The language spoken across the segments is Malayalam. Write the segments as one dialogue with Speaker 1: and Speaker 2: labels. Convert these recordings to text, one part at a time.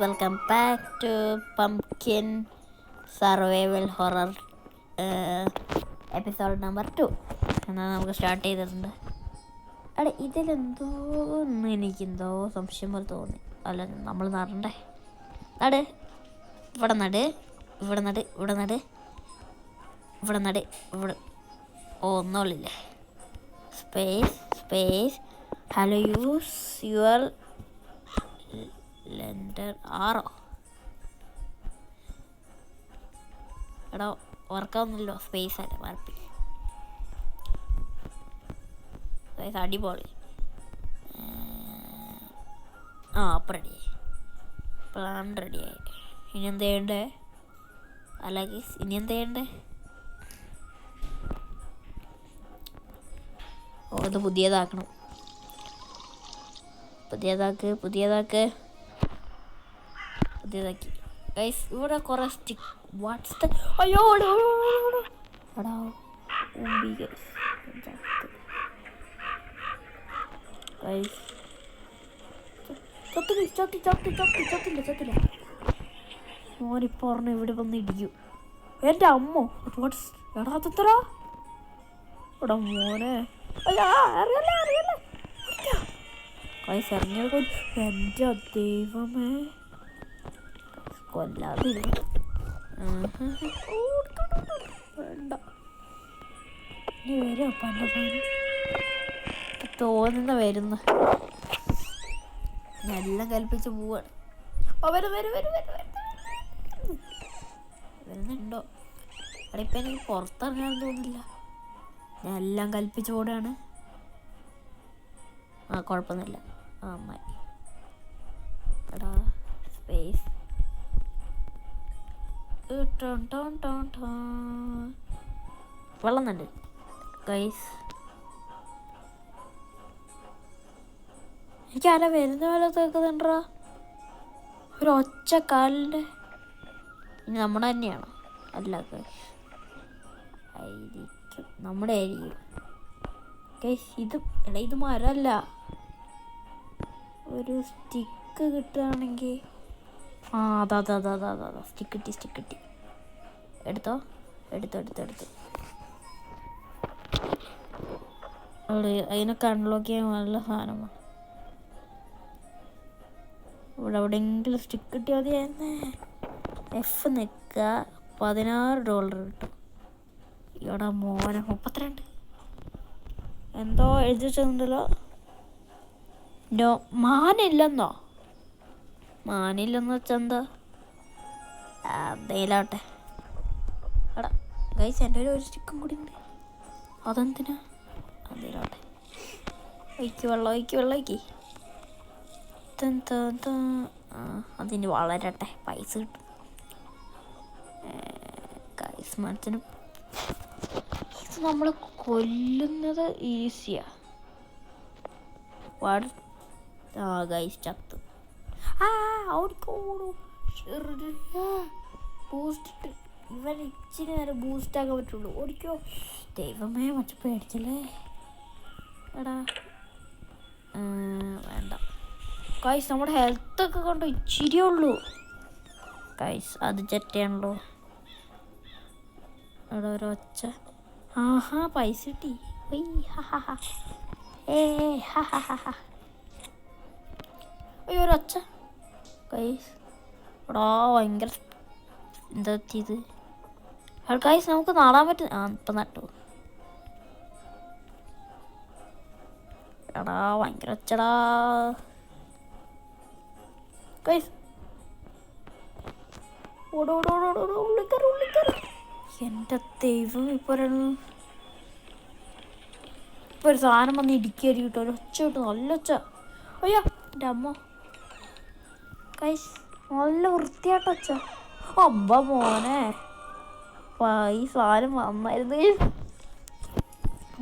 Speaker 1: Welcome back to pumpkin survival horror episode number two എന്നാൽ നമുക്ക് സ്റ്റാർട്ട് ചെയ്തിട്ടുണ്ട്. അവിടെ ഇതിലെന്തോ ഒന്ന് എനിക്കെന്തോ സംശയം പോലെ തോന്നി. അല്ല നമ്മൾ നടണ്ടേ. നട്. ഇവിടെ നട്. ഇവിടെ നട്. ഇവിടെ നട്. ഇവിടെ നട്. ഇവിടെ. ഓ ഒന്നുമില്ലേ. Space space hello use your lender arrow? എടാ വർക്കാവുന്നല്ലോ സ്പേസ് അല്ല മറപ്പി സ്പേസ് അടിപൊളി. ആ അപ്പം റെഡിയായി പ്ലാൻ റെഡിയായി ഇനി എന്ത് ചെയ്യണ്ടേ? അല്ലെങ്കിൽ ഇനി എന്ത് ചെയ്യണ്ടേ? ഓ ഇത് പുതിയതാക്കണം. പുതിയതാക്ക് പുതിയതാക്ക്. പുതിയതാക്കി ഗൈസ് ഇവിടെ കുറെ സ്റ്റിക്ക് വാട്സ് അയ്യോ എടാ, ഉമ്പി ഗൈസ് ഗൈസ് ചത്തില്ല ചത്തി ചത്തി ചത്തി ചത്തില്ല ചത്തില്ല. മോനിപ്പോ പറഞ്ഞ ഇവിടെ വന്ന് ഇടിക്കും. എന്റെ അമ്മോ വാട്സ് എടാ അതെത്ര എടാ മോനെ. അറിയല്ലേ അറിയല്ലേ. ഗൈസ് ഇറങ്ങിയത് കൊ- എന്റെ ദൈവമേ. കൊല്ലാതിരുന്നു വേണ്ട. ഇനി വരും പണ്ട് തോന്നുന്ന വരുന്ന. എല്ലാം കൽപ്പിച്ച് പോവാണ്. വരും വരും വരും വരും. വരുന്നുണ്ടോ? അവിടെ ഇപ്പം എനിക്ക് പുറത്തിറങ്ങാൻ തോന്നില്ല ഞാൻ എല്ലാം കൽപ്പിച്ച് ഓടാണ് ആ കുഴപ്പമൊന്നുമില്ല. ആ അമ്മായി എടാ സ്പേസ് വെള്ളം ഉണ്ട് ഗൈസ്. എനിക്ക് ആരാ വരുന്ന പോലെ കേൾക്കുന്നുണ്ടാ ഒരു ഒച്ച കാലിന്റെ. ഇനി നമ്മുടെ തന്നെയാണോ? അല്ല ആയിരിക്കും. നമ്മുടെ ആയിരിക്കും. ഇത് എടാ ഇത് മരമല്ല. ഒരു സ്റ്റിക്ക് കിട്ടുകയാണെങ്കിൽ ആ അതാ അതാ അതാ അതാ അതാ സ്റ്റിക്ക് കിട്ടി സ്റ്റിക്ക് കിട്ടി. എടുത്തോ? എടുത്തോ എടുത്തോ എടുത്തു. അതിനൊക്കെ അൺലോക്ക് ചെയ്യാൻ നല്ല സാധനമാണ് ഇവിടെ എവിടെയെങ്കിലും സ്റ്റിക്ക് കിട്ടിയാൽ മതിയായിരുന്നേ. എഫ് നിൽക്കുക. പതിനാറ് ഡോളർ കിട്ടും. ഇവിടെ മോനെ മുപ്പത്തിരണ്ട്. എന്തോ എഴുതി വെച്ചിട്ടുണ്ടല്ലോ നോ മാനില്ലെന്നോ? മാനില്ലെന്ന് വെച്ചാൽ എന്താ എന്തേലാവട്ടെ എടാ ഗൈസ് എന്റെ ഒരു സ്റ്റിക്കും കൂടി ഉണ്ട്. അതെന്തിനാ? എന്തേലാവട്ടെ ഒഴിക്ക് വെള്ളം ഒയ്ക്ക് വെള്ളം ഒയ്ക്ക് അതിന് വളരട്ടെ. പൈസ കിട്ടും. ഗൈസ് മനസ്സിന് ഇത് നമ്മൾ കൊല്ലുന്നത് ഈസിയാ ആ. ഗൈസ് ചത്ത്. ആ ഓടിക്കോടു ബൂസ്റ്റ് ഇവൻ ഇച്ചിരി നേരം ബൂസ്റ്റ് ആക്കാൻ പറ്റുള്ളൂ. ഓടിക്കോ ദൈവമേ മറ്റു പേടിച്ചല്ലേ? എടാ. വേണ്ട. കൈസ് നമ്മുടെ ഹെൽത്ത് ഒക്കെ കൊണ്ട്? ഇച്ചിരി ഉള്ളൂ. കൈസ് അത് ചെറ്റയാണല്ലോ. എടാ ഒച്ച. ആഹാ പൈസ കിട്ടി. ഏ ഹാ. അയ്യോ ഒരൊച്ച കൈസ് എടാ ഭയങ്കര എന്താ ഇത് ഗൈസ് നമുക്ക് നാടാൻ പറ്റും ആ ഇപ്പം നട്ടു. എടാ ഭയങ്കര ഒച്ചടാ. ഗൈസ് എന്റെ ദൈവം ഇപ്പൊ ഇപ്പോൾ ഒരു സാധനം വന്ന് ഇടിക്കരി കിട്ടും. ഒച്ച കിട്ടും. നല്ല ഒച്ച. അയ്യോ എന്റെ അമ്മ. കൈസ് നല്ല വൃത്തിയായിട്ട ഒച്ച അമ്മ മോനെ. ഈ സാധനം വന്നായിരുന്നു.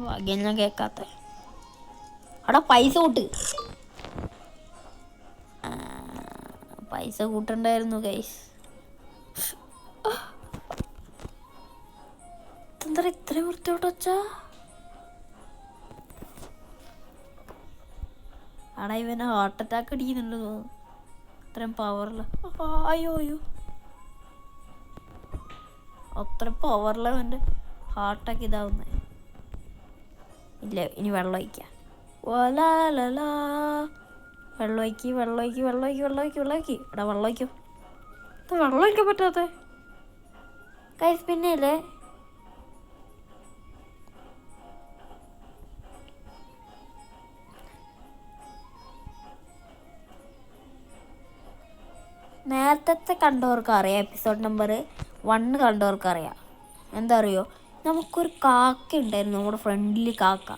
Speaker 1: വകഞ്ഞ കേക്കാത്ത. അവിടെ പൈസ കൂട്ട്. പൈസ കൂട്ടണ്ടായിരുന്നു കൈസ് എന്താ ഇത്രയും വൃത്തിയോട്ട് വച്ചാ അവിടെ ഇവനെ ഹാർട്ട് അറ്റാക്ക് അടിക്കുന്നുണ്ട് തോന്നുന്നു. അത്രയും പവറിൽ അയ്യോ അയ്യോ. അത്ര പവറിൽ എന്റെ ഹാർട്ടൊക്കെ ഇതാവുന്നത് ഇല്ല ഇനി വെള്ളം ഒഴിക്കാം. ഓലാലലാ വെള്ളം ഒഴിക്കി വെള്ളം ഒഴിക്കി വെള്ളം ഒഴിക്കി വെള്ളം ഒഴിക്കി വെള്ളം ഒഴിക്കി. എടാ വെള്ളം ഒഴിക്കും. വെള്ളം ഒഴിക്കാൻ പറ്റാത്ത കൈസ് പിന്നെ നേരത്തെ കണ്ടവർക്ക് അറിയാം എപ്പിസോഡ് നമ്പർ വണ്ണ് കണ്ടവർക്ക് അറിയാം. എന്താ അറിയോ നമുക്കൊരു കാക്ക ഉണ്ടായിരുന്നു നമ്മുടെ ഫ്രണ്ടിൽ കാക്ക.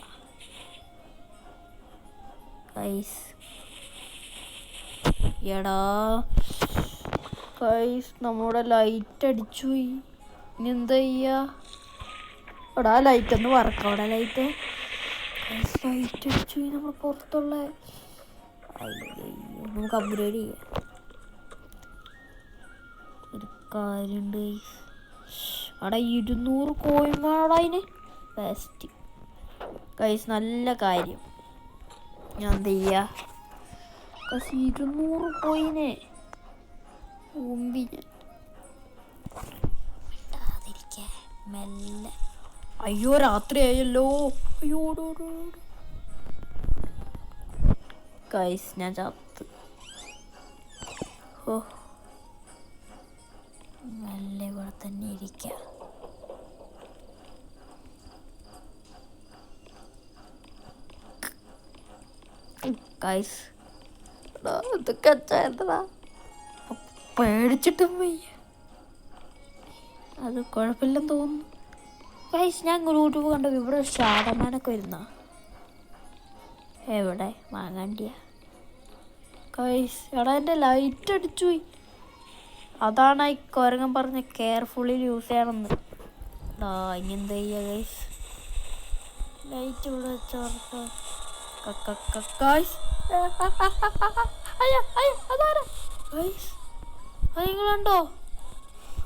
Speaker 1: കൈസ് എടാ. കൈസ് നമ്മുടെ ലൈറ്റ് അടിച്ചു ഇനി എന്താ ചെയ്യാ? എടാ ലൈറ്റ് ഒന്ന് വറക്കാം. അവിടെ ലൈറ്റ് ലൈറ്റ് അടിച്ചു നമ്മൾ പുറത്തുള്ള നമുക്ക് അപ്ഗ്രേഡ് ചെയ്യാം. കാര്യമുണ്ട് അവിടെ ഇരുന്നൂറ് കോയിൻ വേണം അതിന് ബെസ്റ്റ് കൈസ് നല്ല കാര്യം. ഞാൻ എന്ത് ചെയ്യുക ഇരുന്നൂറ് കോയിനെ. മെല്ലെ. അയ്യോ രാത്രിയായല്ലോ അയ്യോ. കൈസ് ഞാൻ ചത്ത്. ഓ. തന്നെ ഇരിക്കാം. ഗൈസ് ഇതൊക്കെ അച്ചായത്തടാ പേടിച്ചിട്ടും വയ്യ. അത് കുഴപ്പമില്ലെന്ന് തോന്നുന്നു. ഗൈസ് ഞാൻ യൂട്യൂബ് കണ്ടു ഇവിടെ ഒരു ഷാടമാനൊക്കെ വരുന്ന. എവിടെ? വാങ്ങാണ്ടിയ. ഗൈസ് എടാ എന്റെ ലൈറ്റ് അടിച്ചു പോയി അതാണ് ഈ കുരങ്ങൻ പറഞ്ഞ കെയർഫുള്ളിൽ യൂസ് ചെയ്യണമെന്ന്. ആ ഇനി എന്താ ചെയ്യുക ഗൈസ് ലൈറ്റ് ഇവിടെ വെച്ചോർക്കാം ഗൈസ് അത് നിങ്ങൾ കണ്ടോ?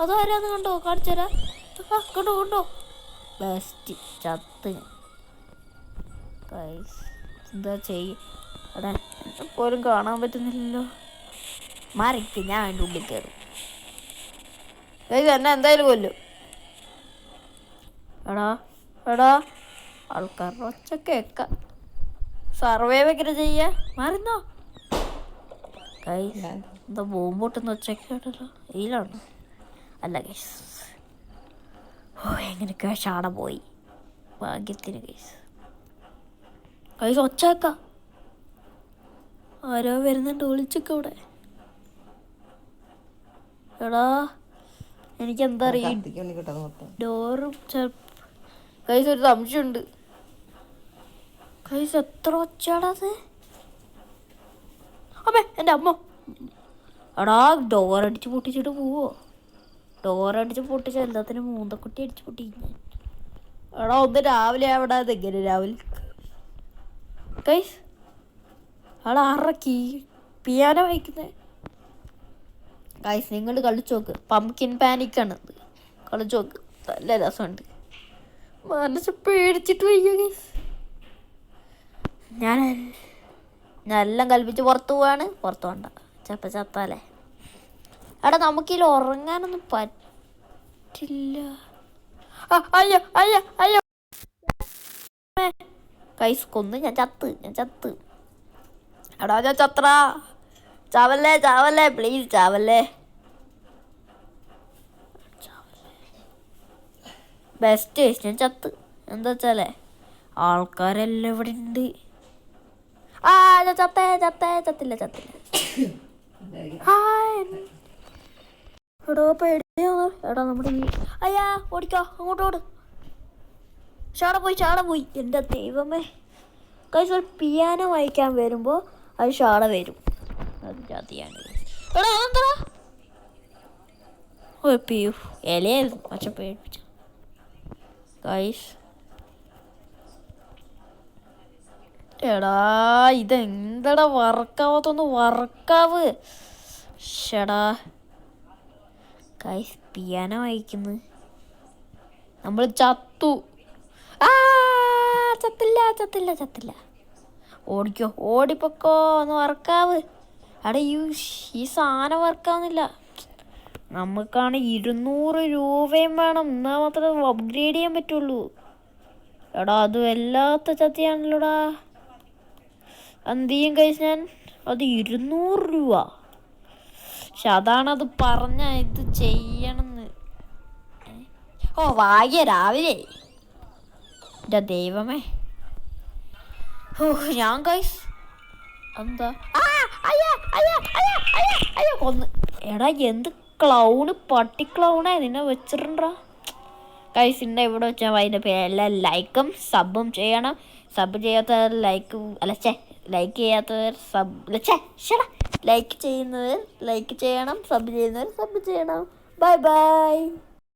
Speaker 1: അതാരാന്ന് കണ്ടോ? കാണിച്ചരാ കണ്ടോ കണ്ടോ? ബെസ്റ്റ് ചത്ത് ഗൈസ് എന്താ ചെയ്യ? എടാ എന്നെ കാണാൻ പറ്റുന്നില്ലല്ലോ. മാറിക്ക് ഞാൻ അതിന്റെ ഉള്ളിൽ കയറും. എന്നെ എന്തായാലും കൊല്ലും. എടാ എടാ. ആൾക്കാരുടെ ഒച്ച കേക്ക. സർവൈവ് എങ്ങനെ ചെയ്യാ. മാറിന്നോ? കൈ എന്താ ബോംബോട്ടെന്ന് പൊട്ടുന്ന ഒച്ചയൊക്കെ കേട്ടല്ലോ. ഇതിലാണോ അല്ല ഗൈസ് ഓ എങ്ങനെയൊക്കെ ഷാട പോയി. ഭാഗ്യത്തിന് കേസ് കൈസ് ഒച്ചാക്ക ആരോ വരുന്നുണ്ട് ഒളിച്ചൊക്കെ ഇവിടെ. എടാ എനിക്ക് എന്താ അറിയാം? ഡോറും കൈസ് ഒരു സംശയമുണ്ട്. കൈസ് എത്ര ഒച്ചാടാ അമ്മ എന്റെ അമ്മ. എടാ ഡോറടിച്ച് പൊട്ടിച്ചിട്ട് പോവോ. ഡോറടിച്ച് പൊട്ടിച്ച എല്ലാത്തിനും മൂന്തക്കുട്ടി അടിച്ച് പൊട്ടി എടാ ഒന്ന് രാവിലെ അവിടെ അതെങ്ങനെ രാവിലെ? കൈസ് എടാ അറക്കി പിയാനോ വായിക്കുന്നത് ഗൈസ് നിങ്ങൾ കളിച്ചു നോക്ക്. പംകിൻ പാനിക്കാണ് കളിച്ചു നോക്ക്. നല്ല രസമുണ്ട്. മനസ്സ് പേടിച്ചിട്ട് വയ്യ ഗൈസ് ഞാൻ ഞാനെല്ലാം കൽപ്പിച്ച് പുറത്ത് പോവാണ്. പുറത്ത് പോണ്ട. ചപ്പ ചത്താലേ എടാ നമുക്കിതിൽ ഉറങ്ങാനൊന്നും പറ്റില്ല. കൈസ് കൊന്ന്. ഞാൻ ചത്ത്. ഞാൻ ചത്ത്. എടാ ഞാൻ ചത്രാ. ചാവല്ലേ ചാവല്ലേ പ്ലീസ് ചാവല്ലേ. ബെസ്റ്റ് ഞാൻ ചത്ത്. എന്താ വെച്ചാലേ ആൾക്കാരെല്ലാം ഇവിടെ ഉണ്ട്. ആ ചത്തേ ചത്തേ ചത്തില്ല ചത്തില്ല. എടോ പേടിയോ എടാ നമ്മുടെ അയ്യാ ഓടിക്കോ അങ്ങോട്ട് ഓട്. ചാട പോയി ചാട പോയി. എന്റെ ദൈവമേ. കൈസ് ഒരു പിയാനോ വായിക്കാൻ വരുമ്പോൾ അത് ഷാട വരും. അത് ജാതിയാണ് എടാ അതെന്താ? ഒരു പിയു ഇലയായിരുന്നു. പക്ഷെ പേടിപ്പിച്ചു ഗൈസ് എടാ ഇതെന്തടാ വർക്കാവാത്തൊന്ന് വർക്കാവ് ഷടാ ഗൈസ് പിയാനോ വായിക്കുന്നു. നമ്മൾ ചത്തു. ആ ചത്തില്ല ചത്തില്ല ചത്തില്ല. ഓടിക്കോ ഓടിപ്പൊക്കോ ഒന്ന് വർക്കാവ് എടാ ഈ ഈ സാധനം വർക്കാവുന്നില്ല. നമുക്കാണ് ഇരുന്നൂറ് രൂപയും വേണം. എന്നാൽ മാത്രമേ അപ്ഗ്രേഡ് ചെയ്യാൻ പറ്റുള്ളൂ. എടാ അത് വല്ലാത്ത ചത്തിയാണല്ലോടാ എന്ത് ചെയ്യും കഴിച്ച് ഞാൻ? അത് ഇരുന്നൂറ് രൂപ. പക്ഷെ അത് പറഞ്ഞ ഇത് ചെയ്യണമെന്ന്? ഓ വാഗ്യ രാവിലെ. എന്റെ ദൈവമേ. ഓ ഞാൻ കൈസ് എന്താ കൊന്ന്. എടാ എന്ത് ക്ലൗണ് പട്ടി ക്ലൗണേ നിന്നെ വെച്ചിട്ടുണ്ടാ കൈസ് ഇന്ന ഇവിടെ വെച്ചാൽ അതിന്റെ പേരെല്ലാം ലൈക്കും സബും ചെയ്യണം. സബ് ചെയ്യാത്തവർ ലൈക്ക് അല്ല ചേ ലൈക്ക് ചെയ്യാത്തവർ സബ് അല്ല ചേ ഷടാ. ലൈക്ക് ചെയ്യുന്നവർ ലൈക്ക് ചെയ്യണം സബ് ചെയ്യുന്നവർ സബ് ചെയ്യണം. Bye bye